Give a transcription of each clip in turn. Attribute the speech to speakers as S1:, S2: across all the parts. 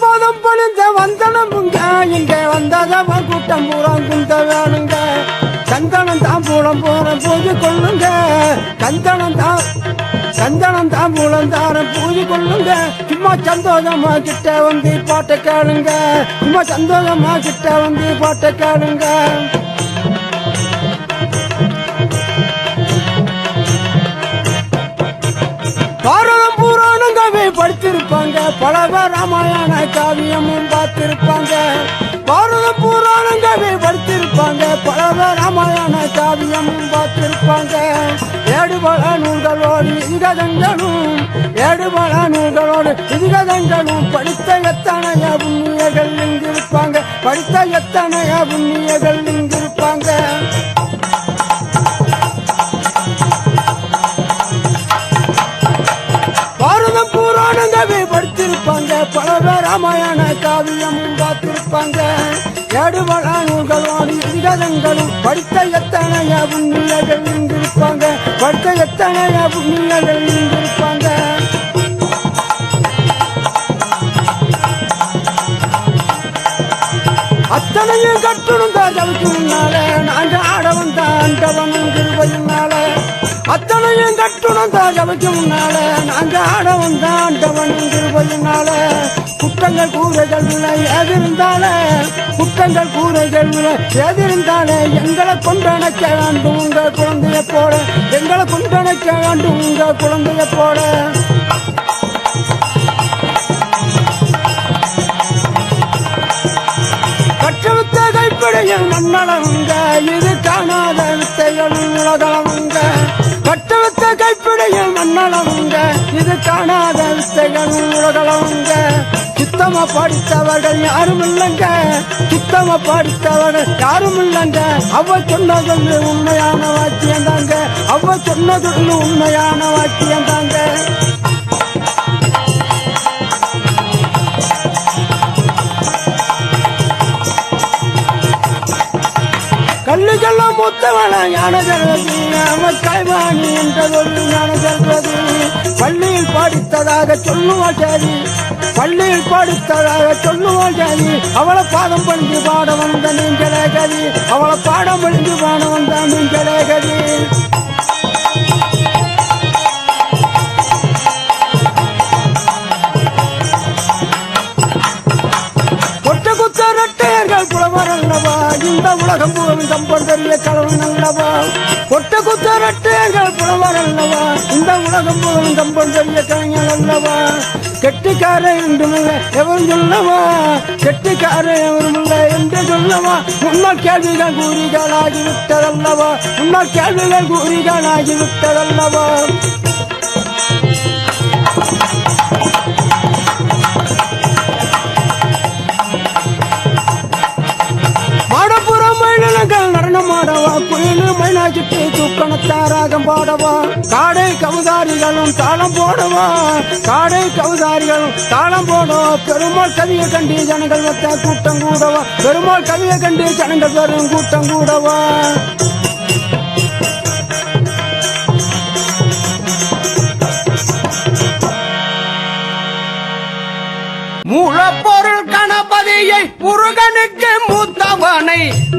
S1: போதும் பொழுந்த வந்தனம் உங்க. இங்க வந்ததவ கூட்டம் பூரா குந்த வேணுங்க சந்தனம் தான் பூலம் போற பூஜை கொள்ளுங்க. சந்தனம் தான் சந்தனம் தான் பூலம் தார பூஜை கொள்ளுங்க. சும்மா சந்தோஷமா கிட்ட வந்து பாட்டை கேளுங்க. சும்மா சந்தோஷமா கிட்ட வந்து பாட்டை கேளுங்க. பாரு பலவ ராமாயண காவியமும் பார்த்திருப்பாங்க. பாரதம் புராணங்கவே படித்திருப்பாங்க. பலவ ராமாயண காவியமும் பார்த்திருப்பாங்க. ஏடுபல நூல்களோடு இங்கதங்களும் ஏடுபல நூல்களோடு இங்கதங்களும் படித்த எத்தனைய புண்ணியர்கள் இங்கிருப்பாங்க? படித்த எத்தனைய புண்ணியர்கள் இங்கிருப்பாங்க? படித்திருப்பாங்க ராமாயண காவியமும் காத்திருப்பாங்க. ஏடுபல நூல்களோடு இதங்களும் படித்த எத்தனைய புண்ணியர்கள் இங்கிருப்பாங்க படித்த எத்தனைய புண்ணியர்கள் இங்கிருப்பாங்க அத்தனையும் கட்டணும் தாஜவுக்கு முன்னால நாங்க ஆடவன் தாண்டவனும் திருவையினால அத்தனையும் கட்டணும் தாஜவுக்கு முன்னால. நாங்க ஆடவன் தாண்டவனும் திருவையினால குற்றங்கள் கூரைகள் விலை எதிர்ந்தால குற்றங்கள் கூரைகள் விலை எதிர்ந்தாலே எங்களை கொண்டணைக்க வேண்டும் உங்க குழந்தைய போல. எங்களை கொண்டணைக்க வேண்டும் உங்க குழந்தைய போல. கற்றவித்த கைப்பிடியில் மண்ணளவுங்க இது காணாத வித்தைகள் உலகளவுங்க பட்டவத்த கைப்பிடியில் மன்னளவுங்க இது காணாத வித்தைகள் உலகளவுங்க சுத்தமா படித்தவர்கள் யாரும் இல்லைங்க. சுத்தமா படித்தவர்கள் யாரும் இல்லைங்க. அவ சொன்னது உண்மையான வாக்கியம் தாங்க அவ சொன்னது உண்மையான வாக்கியம் தாங்க கல்லுக்கெல்லாம் மொத்தவன ஞான ஜல்வதி நமக்காய்வாணி என்றதொரு ஞான ஜல்வதி பள்ளியில் படித்ததாக சொல்லுவாள் சரி பள்ளியில் படித்ததாக சொல்லுவாள் சரி அவளை பாதம் பணிந்து பாட வந்த நீங்களே கதி அவளை பாடம் பணிந்து பாட வந்த நீங்களே கதி ரெட்டையர்கள் அல்லவா இந்த உலகம் பூவும் கம்பன் தெரிய கலவன் அல்லவா கொட்ட குத்தரட்டேங்கள் புலவர் அல்லவா? இந்த உலகம் பூவும் கம்பன் தெரிய கலைஞர் அல்லவா? கெட்டிக்கார என்றுமில்லை எவரும் சொல்லவா? கெட்டிக்கார எவரும் என்று சொல்லவா? முன்னாள் கேள்விகள் கூறிகளாகி விட்டதல்லவா முன்னாள் கேள்விகள் கூறிகளாகி விட்டதல்லவா ஆடவா குயிலு மைனாச்சிட்டு தூக்கணத்தாராகம் பாடவா. காடை கவுதாரிகளும் தாளம் போடவா. காடை கவுதாரிகளும் தாளம் போடவா. பெருமாள் கவியை கண்டு ஜனங்கள் வத்த கூட்டம் கூடவா. பெருமாள் கவியை கண்டு ஜனங்கள் வரும் கூட்டம் கூடவா.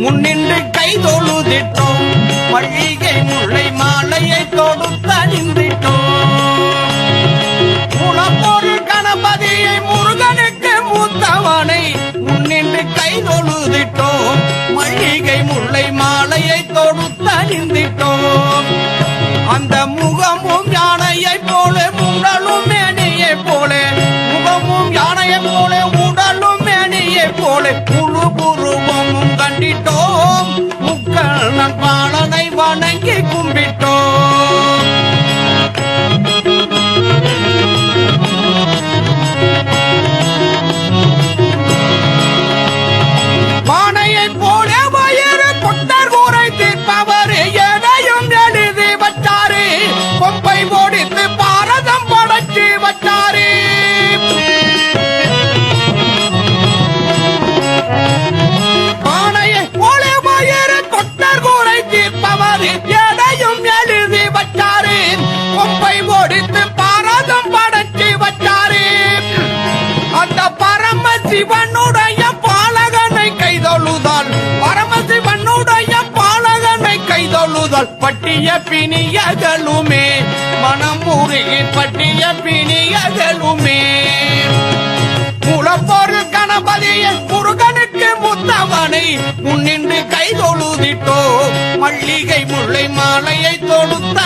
S2: முன்னின்று கை தொழுதிட்டோம். மல்லிகை முல்லை மாலையை தொடுத்த நின்றிட்டோம். மூலப்பொருள் கணபதியை முருகனுக்கு மூத்தவனை முன்னின்று கை தொழுதிட்டோம். மல்லிகை முல்லை மாலையை தொடுத்த நின்றிட்டோம். அந்த முகமும் யானையை போல உடலும் மேனியை போல முகமும் யானையை போல உடலும் மேனியை போல குழு புருவமும் பற்றிய பட்டிய மனம் உருகி பற்றிய பிணியகலுமே முளப்பொருள் கணபதிய முருகனுக்கு முத்தவனை முன்னின்று கை தொழுதிட்டோ மல்லிகை முல்லை மாலையை தொடுத்த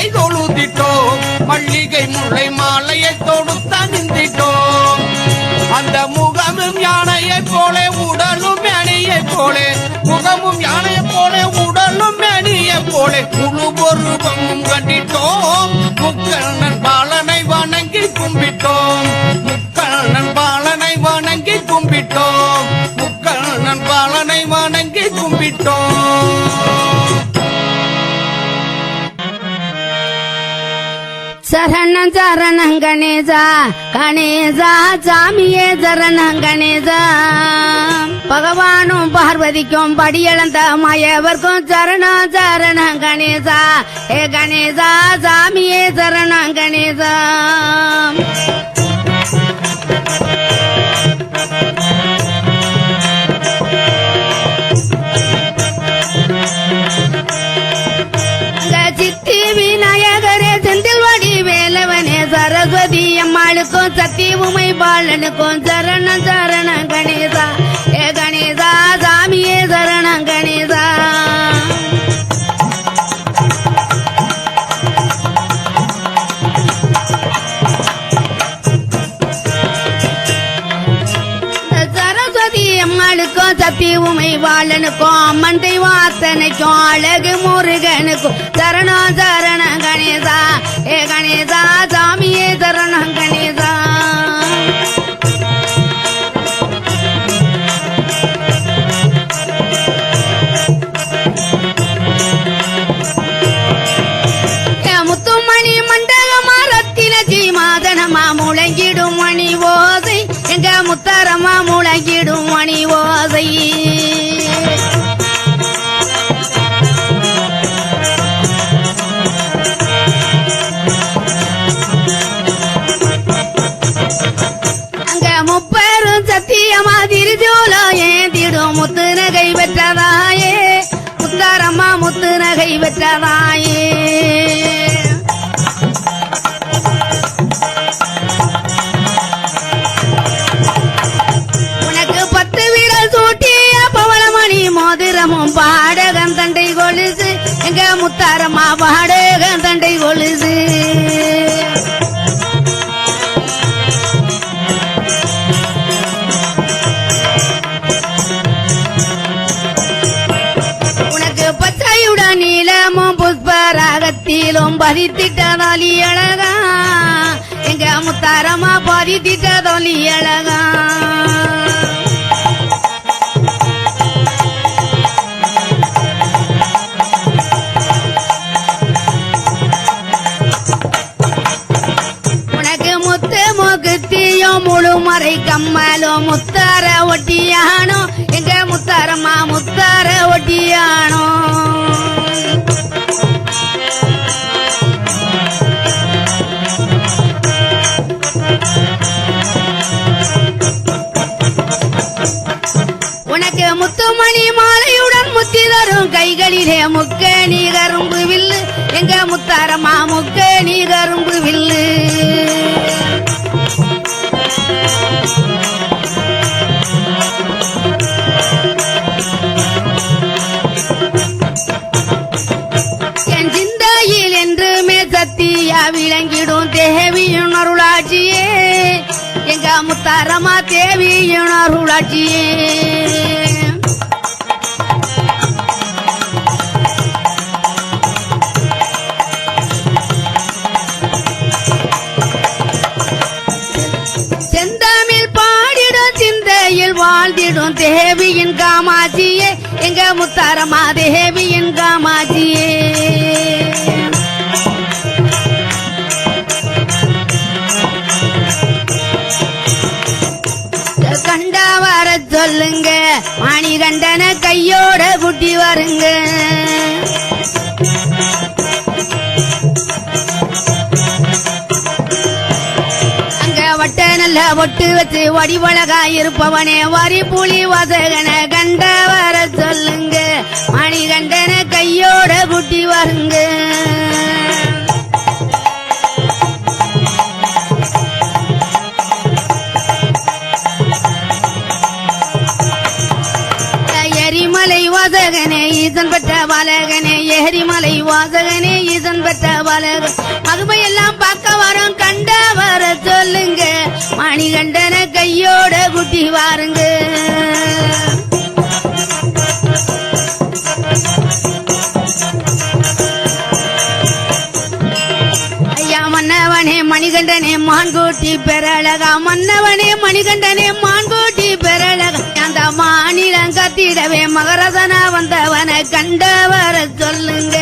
S2: முன்னின்று தொழுதிட்டோம். மல்லிகை முல்லை மாலையை தொடுத்த நிந்திட்டோம். அந்த முகமும் யானையைப் போல உடலும் யானையைப் போல. முகமும் யானையைப் போல உடலும் யானையைப் போல. முழு பொருபமும் கண்டிட்டோம். முக்கண்ணன் பாலனை வணங்கி கும்பிட்டோம். முக்கண்ணன் பாலனை வணங்கி கும்பிட்டோம். முக்கண்ணன் பாலனை வணங்கி கும்பிட்டோம்.
S3: சரணம் சரணம் கணேசா கணேசா சாமியே சரணம் கணேசா பகவானும் பார்வதிக்கும் படியளந்த மாயவர்க்கும் சரணம் சரணம் கணேசா ஹே கணேசா சாமியே சரணம் கணேசா உமை பாலனுக்கும் சரணம் சரணம் கணேசா. ஏ கணேசா சாமியே சரணம் கணேசா. இந்த அம்மாளுக்கும் சக்தி உமை வாழனுக்கும் அம்மன் தெய்வாத்தனைக்கும் அழகு முருகனுக்கும் சரணம் சரணம் கணேசா. ஏ கணேசா சாமியே சரணம் கணேசா பதித்திட்டதாலி அழகா. எங்க முத்தாரமா பதித்திட்டதாலி அழகா. உனக்கு முத்து முகுத்தியும் முழுமறை கம்மலும் முத்தார ஒட்டியானோ? எங்க முத்தாரம்மா முத்தார ஒட்டியானோ? மணி மாலையுடன் முத்தி தரும் கைகளிலே முக்க நீ கரும்பு வில்லு. எங்க முத்தாரமா முக்க நீ கரும்பு வில்லு சத்தியா விளங்கிடும் தேவியும் அருளாட்சியே. எங்க முத்தாரமா தேவியும் அருளாட்சியே. தேவியின் காமாட்சியே எங்க முத்தாரமா தேவியின் காமாட்சியே. ஒட்டு வச்சு வடிவழகா இருப்பவனே வரி புலி வசகன கண்ட வர சொல்லுங்க. மணிகண்டன கையோட குட்டி வருங்க. எரிமலை வாசகனே ஈசன் பெற்ற பாலகனே எரிமலை வாசகனே ஈசன் பெற்ற பாலகன் கையோட வாருங்க. ஐயா மன்னவனே மணிகண்டனே மான்கோட்டி பெறழகா மன்னவனே மணிகண்டனே மான்கோட்டி பெறழகா அந்த மாநிலம் கத்திடவே மகரசனா வந்தவனை கண்டவர சொல்லுங்க.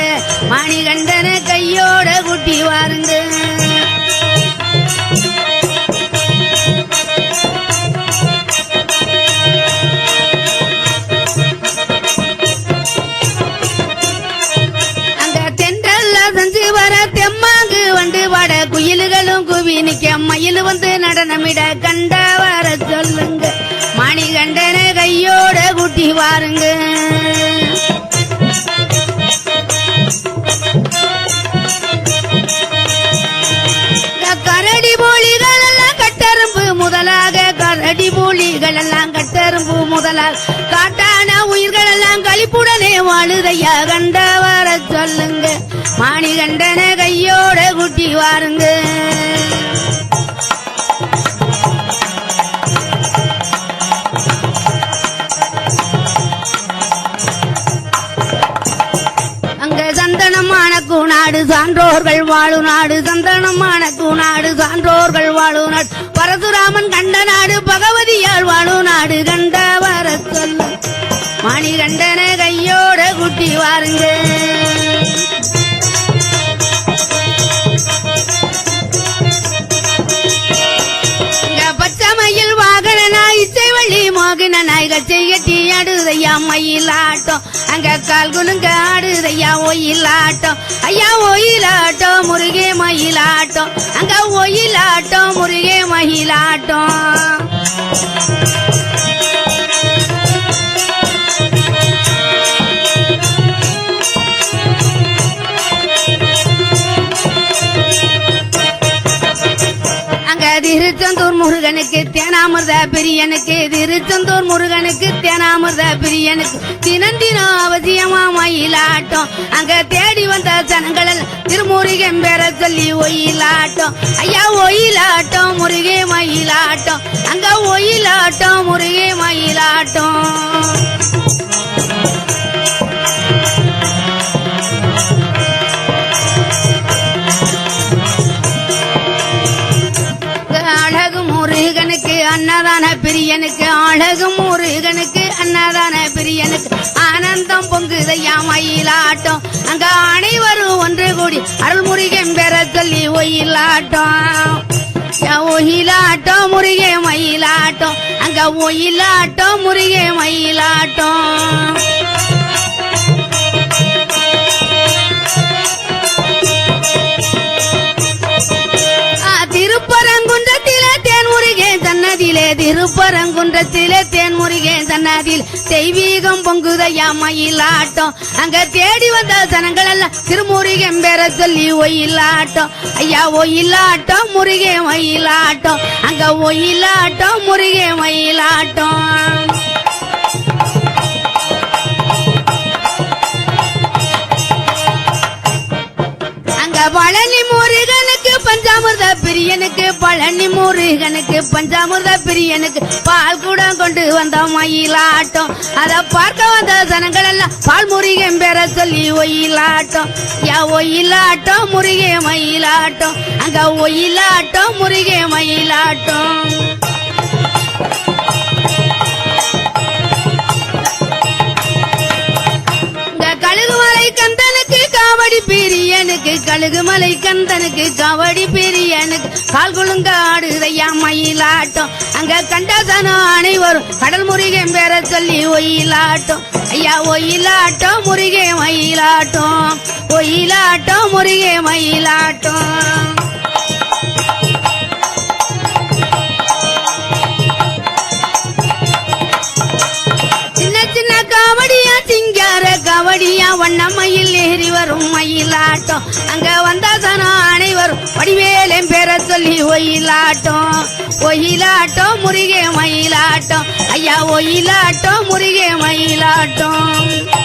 S3: மணிகண்டனை கையோட குட்டி வாருங்க. குயில்களும் குவி நிக்க மயில் வந்து நடனமிட கண்ட வர சொல்லுங்க. மணிகண்டன கையோட குட்டி வாருங்க. கரடி மொழிகள் எல்லாம் கட்டரும்பு முதலாக கரடி போலிகள் எல்லாம் கட்டரும்பு முதலாக. காட்டான உயிர்கள் எல்லாம் களிப்புடனே வாழுதையா கண்ட வர சொல்லுங்க. மணிகண்டன கையோட குட்டி வாருங்க. சான்றோர்கள் வாழும் நாடு சந்தனமான கூநாடு சான்றோர்கள் வாழும் நாடு. பரசுராமன் கண்ட நாடு பகவதியால் வாழும் நாடு கண்ட வர சொல்ல மணிகண்டன கையோட குட்டி வாருங்க இங்க பச்சைமயில் வாகனனாய் இசைவள்ளி மோகனனாய் செய்ய கட்டி மயிலாட்டம். அங்க கால் குலுங்க ஐயா ஒயிலாட்டம் ஐயா ஒயிலாட்டம் முருகே மயிலாட்டம். அங்க ஒயிலாட்டம் முருகே மயிலாட்டம். திருச்செந்தூர் முருகனுக்கு தேனாமிர்த பிரியனுக்கு திருச்செந்தூர் முருகனுக்கு தேனாமிர்த பிரியனுக்கு. தினம் தினம் அவசியமா மயிலாட்டம். அங்க தேடி வந்த ஜனங்கள் திருமுருகன் பேர சொல்லி ஒயிலாட்டம். ஐயா ஒயிலாட்டம் முருகே மயிலாட்டம். அங்க ஒயிலாட்டம் முருகே மயிலாட்டம். அன்னதான பிரியனுக்கு அழகு முருகனுக்கு அன்னதான பிரியனுக்கு ஆனந்தம் பொங்குதையா மயிலாட்டம் அங்க அனைவரும் ஒன்று கூடி அருள்முருகன் பெற சொல்லி ஒயிலாட்டம். ஒயிலாட்டம் முருகே மயிலாட்டம். அங்க ஒயிலாட்டம் முருகே மயிலாட்டம். சன்னதியிலே திருப்பரங்குன்றத்திலே தேன்முருகே சன்னதியில் தெய்வீகம் பொங்குதையா மயிலாட்டம் அங்க தேடி வந்த சனங்கள் எல்லாம் திருமுருகன் பேர சொல்லி ஒயிலாட்டம் ஐயா ஒயிலாட்டம் முருகே மயிலாட்டம் அங்க ஒயிலாட்டம் முருகே மயிலாட்டம் அங்க பழனி முருகன் பஞ்சாமிர்த பிரியனுக்கு பழனி முருகனுக்கு பஞ்சாமிர்த பிரியனுக்கு பால் கூட கொண்டு வந்த மயிலாட்டம். அத பார்க்க வந்த ஜனங்கள் எல்லாம் பால் முருகன் பெற சொல்லி ஒயிலாட்டம். யா ஒயிலாட்டம் முருகே மயிலாட்டம். அங்க ஒயிலாட்டம் முருகே மயிலாட்டம். எனக்கு கழுகு மலை கந்தனுக்கு கவடி பெரியனுக்கு கால் குலுங்க ஆடுதையா மயிலாட்டம். அங்க கண்டாசனம் அனைவரும் கடல் முருகன் பேர சொல்லி ஒயிலாட்டம். ஐயா ஒயிலாட்டம் முருகே மயிலாட்டம். ஒயிலாட்டம் முருகே மயிலாட்டம். சின்ன சின்ன காவடியா சிங்கார காவடியா வண்ணமையில் ஏறி வரும் மயிலாட்டம் அங்க வந்தாசனம் அனைவரும் வடிவேலும் பேர சொல்லி ஒயிலாட்டம். ஒயிலாட்டம் முருகே மயிலாட்டம். ஐயா ஒயிலாட்டம் முருகே மயிலாட்டம்.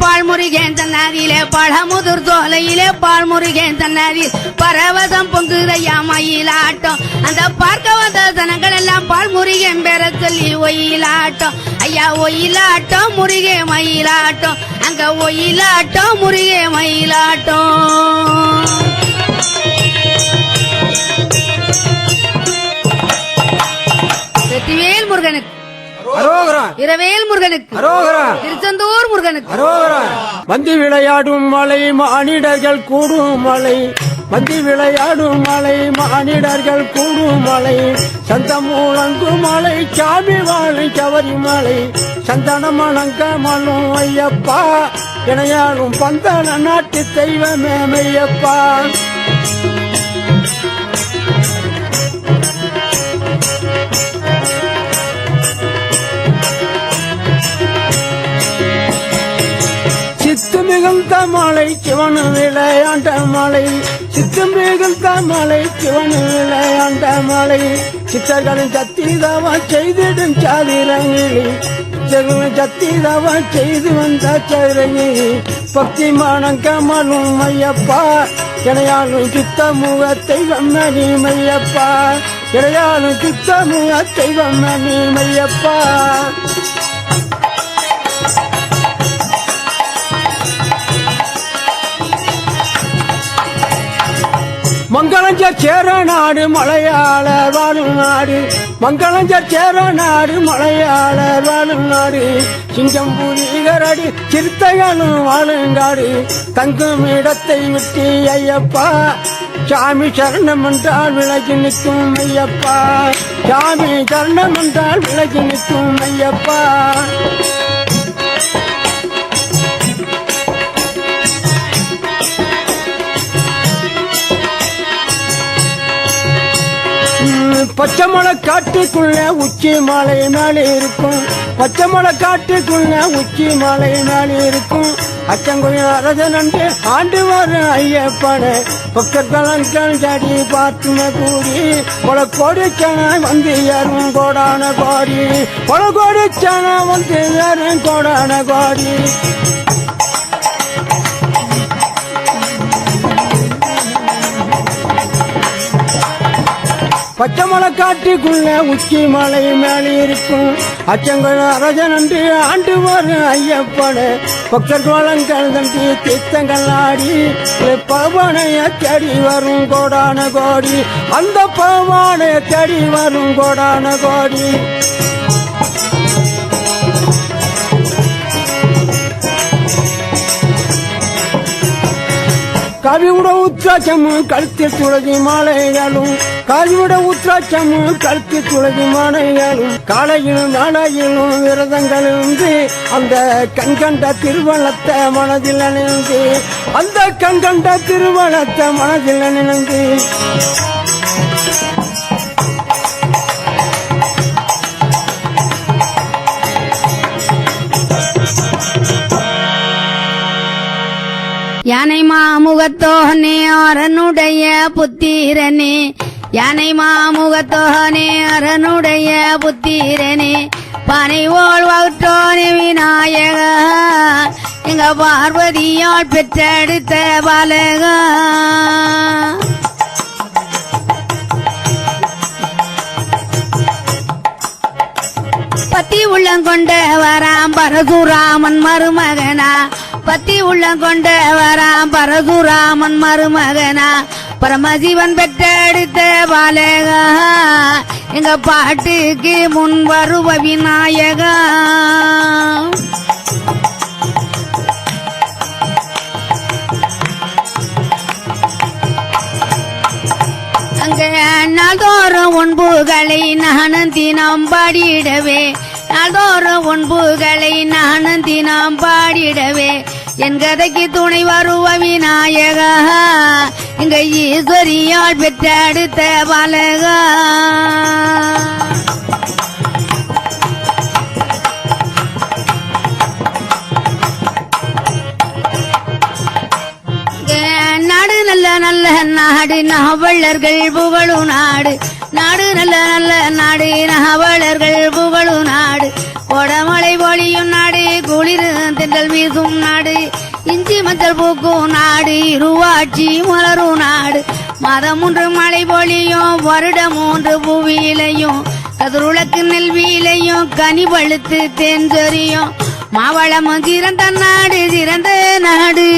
S3: சோலையிலே பால் முருகேன் தன்னாதியிலே பழமுதிர் தோலையிலே பால் முருகேன் தன்னாதியில் பரவசம் பொங்குதையா மயிலாட்டம். அந்த பார்க்க வந்த ஜனங்கள் எல்லாம் பால் முருகன் பெற சொல்லி ஒயிலாட்டம். ஐயா ஒயிலாட்டம் முருகே மயிலாட்டம். அங்க ஒயிலாட்டம் முருகே மயிலாட்டம். வெற்றிவேல் முருகனுக்கு.
S1: அரோகரா.
S3: இரவேல் முருகனுக்கு.
S1: அரோகரா.
S3: திருச்செந்தூர் முருகனுக்கு.
S1: அரோகரா. வந்தி விளையாடும் மலை மானிடர்கள் கூடும் மலை. வந்தி விளையாடும் மலை மானிடர்கள் கூடும் மலை. சந்தமூலங்கு மலை சாமி வாழை சவரி மலை சந்தனம் அணங்க மலும் ஐயப்பா. இணையாளும் பந்தன நாட்டு தெய்வமே மெய்யப்பா. மாலை சிவனு விளையாண்ட மாலை. சித்து மிகுந்த சிவனு விளையாண்ட மாலை. சித்தர்களின் சத்திதாவா செய்திடும் சாதிரங்கிலி சித்தர்களின் சத்திதாவா செய்து வந்த சாதிரங்கிலி பக்தி மானம் கமலும் ஐயப்பா. இணையாளும் சித்த முக தெய்வம் நனி மையப்பா இணையாளும் சித்த முக தெய்வம் நனி மையப்பா மங்களஞ்ச சேர நாடு மலையாள வாழும் நாடு மங்களஞ்ச சேர நாடு மலையாள வாழும் நாடு சிங்கம் புலிகரடி சிறுத்தைகளும் வாழுங்காடு தங்கும் இடத்தை விட்டு ஐயப்பா. சாமி சரணம் என்றால் விலகி நிற்கும் ஐயப்பா. சாமி சரணம் என்றால் விலகி நிற்கும் ஐயப்பா. பச்சை மலை காட்டுக்குள்ள உச்சி மலை மேலே இருக்கும். பச்சை மலை காட்டுக்குள்ள உச்சி மலை மேலே இருக்கும். அச்சங்குயில் அரசன் அன்று ஆண்டு வரும் ஐயப்பன பக்கத்தலங்கள் ஜடி பார்த்துன கூடி பல கோடிச்சன வந்து ஏறும் கோடான கோடி பல கோடிச்சன வந்து ஏறும் கோடான கோடி பச்சை மலை காட்டுக்குள்ள உச்சி மலை மேலே இருக்கும். அச்சங்கள் அரசன் என்று ஆண்டு வரும் ஐயப்பன பக்தர் கோலங்கள் தண்டி தீர்த்தங்கள் ஆடி பவனைய தேடி வரும் கோடான கோடி. அந்த பவனைய தேடி வரும் கோடான கோடி. கவி உடவு உத்ராட்சம் கழுத்தில் துளதி மாலைகளும் கவிவுட உத்ராட்சம் கழுத்தில் துளதி மாலைகளும் காலையிலும் நாளையிலும் விரதங்கள் இருந்து அந்த கண்கண்ட திருவள்ளத்தை மனதில் நினைந்து அந்த கண்கண்ட திருவள்ளத்தை மனதில் நினைந்து
S3: யானை மாமுகத்தோகனே அரனுடைய புத்திரனே. யானை மாமுகத்தோகனே அரனுடைய புத்திரனே. பனை ஓல் வகுற்றோனே விநாயகா. எங்க பார்வதியால் பெற்றெடுத்த பாலகா. பத்தி உள்ளங்கொண்ட வராம் பரசுராமன் மருமகனா. பத்தி உள்ளம் கொண்ட வராம் பரசுராமன் மருமகனா. பரமசிவன் பெற்றெடுத்த பாலகா. எங்க பாட்டுக்கு முன் வருவ விநாயகா. அங்க நாள்தோறும் ஒன்புகளை நானும் தினம் பாடிடவே. நாள்தோறும் ஒன்புகளை நானும் தினம் பாடிடவே. என் கதைக்கு துணை வருவ விநாயகா. இங்க ஈஸ்வரியால் பெற்றெடுத்த பாலகா. நாடு நல்ல நல்ல நாடு நாவலர்கள் புகழு நாடு. நாடு நல்ல நல்ல நாடு நாவலர்கள் புகழு நாடு. கொடமலை பொழியும் மஞ்சள் வீசும் நாடு இஞ்சி மஞ்சள் பூக்கும் நாடு இருவாட்சி மலரும் நாடு. மதம் ஒன்று மழை பொழியும் வருடம் மூன்று புவியிலையும் கதிருளக்கு நெல் வீலையும் கனி பழுத்து தென்சொரியும் மாவளமும் சிறந்த நாடு சிறந்த நாடு.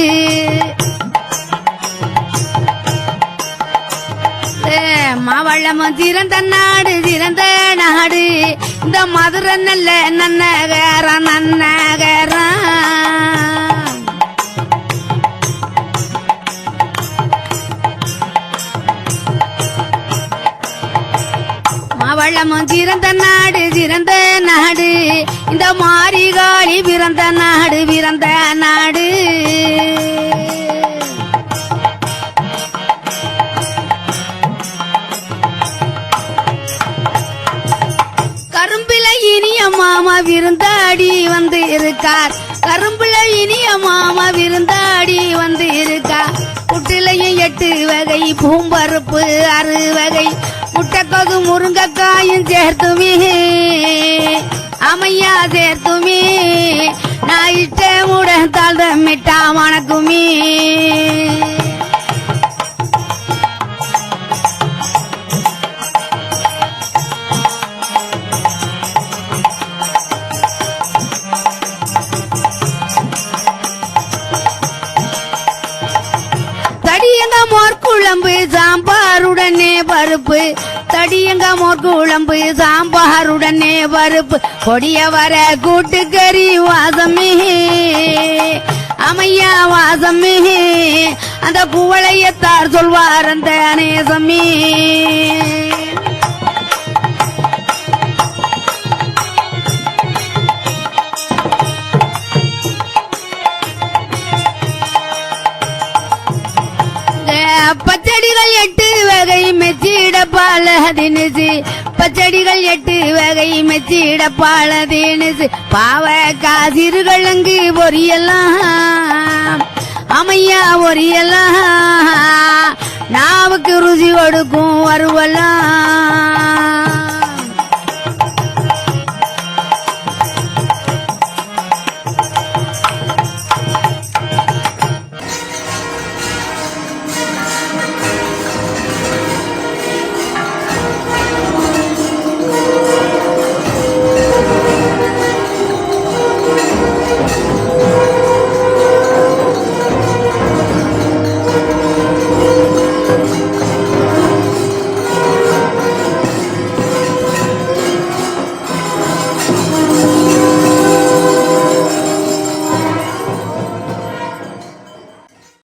S3: மாவள்ளமும் திறந்த நாடு திறந்த நாடு. இந்த மதுரை நல்ல நன்னகரம் நன்னகரம் மாவள்ளமும் சிறந்த நாடு சிறந்த நாடு. இந்த மாரிகாளி பிறந்த நாடு பிறந்த நாடு. விருந்தாடி வந்து இருக்கார். கரும்புல இனிய மாமா விருந்தாடி வந்து இருக்கார். புட்டிலையும் எட்டு வகை பூம்பருப்பு அறு வகை. முட்டைக்கோது முருங்கைக்காயும் சேர்த்துமே. அமையா சேர்த்துமே. நான் இட்ட தாழ்ந்த மிட்டா வணக்குமே. குழம்பு சாம்பாருடனே பருப்பு. தடியங்க மோர் குழம்பு சாம்பாருடனே பருப்பு. கொடிய வர கூட்டுக்கறி வாசமே. அமையா வாசமே. அந்த குவளையத்தார் சொல்வார் அந்த நேசமே. பச்சடிகள் எட்டு வகை மெச்சிட பால பச்சடிகள் எட்டு வகை மெச்சிட பால தினுசு பாவ காசிறுகளங்கு பொரியலாம். அமையா பொரியலாம். நாவுக்கு ருசி கொடுக்கும் வருவலாம்